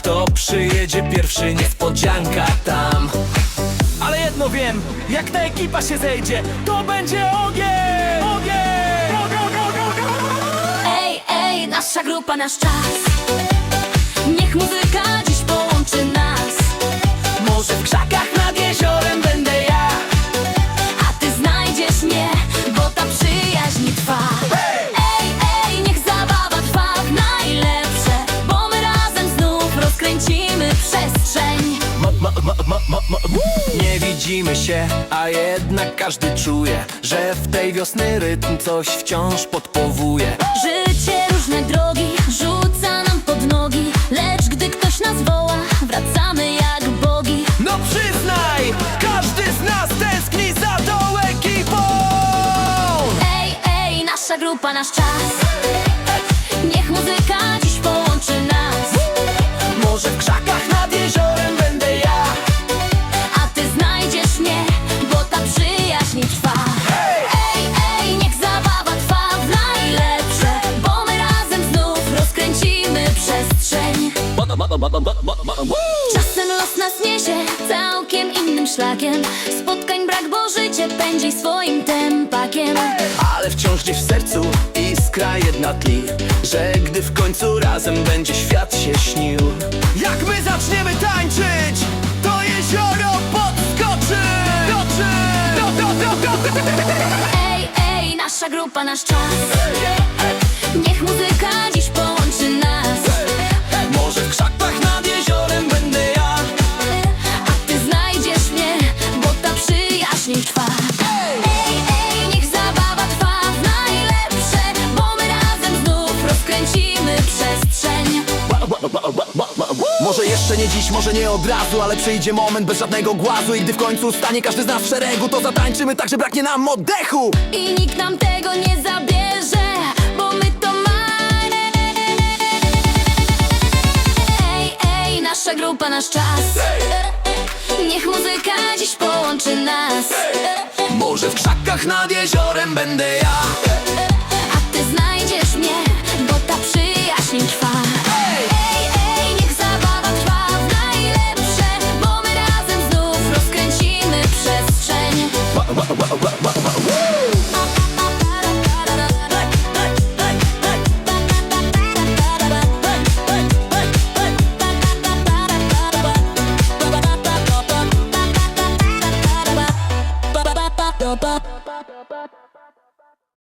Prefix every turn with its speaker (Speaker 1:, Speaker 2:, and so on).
Speaker 1: Kto przyjedzie pierwszy, niespodzianka tam Ale jedno wiem, jak ta ekipa się zejdzie To będzie ogień! Ogień!
Speaker 2: Ej, ej, nasza grupa, nasz czas Niech muzyka znów rozkręcimy przestrzeń.
Speaker 1: Ma, ma, ma, ma, ma, ma. Nie widzimy się, a jednak każdy czuje Że w tej wiosny rytm coś wciąż podpowuje.
Speaker 2: Życie różne drogi rzuca nam pod nogi Lecz gdy ktoś nas woła, wracamy jak bogi.
Speaker 1: No przyznaj, każdy z nas tęskni za tą ekipą.
Speaker 2: Ej, ej, nasza grupa, nasz czas. Niech muzyka
Speaker 1: Może w krzakach nad jeziorem będę ja.
Speaker 2: A ty znajdziesz mnie, bo ta przyjaźń trwa. Ej, ej, niech zabawa trwa w najlepsze Bo my razem znów rozkręcimy przestrzeń. Czasem los nas niesie całkiem innym szlakiem. Spotkań brak, bo życie pędzi swoim tempakiem.
Speaker 1: Ale wciąż gdzieś w sercu iskra jedna tli Że gdy w końcu razem będzie świat się śnił
Speaker 2: Ej, ej, nasza grupa, nasz czas
Speaker 1: Może jeszcze nie dziś, może nie od razu Ale przyjdzie moment bez żadnego głazu. I gdy w końcu stanie każdy z nas w szeregu To zatańczymy tak, że braknie nam oddechu.
Speaker 2: I nikt nam tego nie zabierze, bo my to mamy. Ej, ej, nasza grupa, nasz czas. Niech muzyka dziś połączy nas.
Speaker 1: Może w krzakach nad jeziorem będę ja.
Speaker 2: A ty znajdziesz mnie, bo ta przyjaźń trwa przestrzeń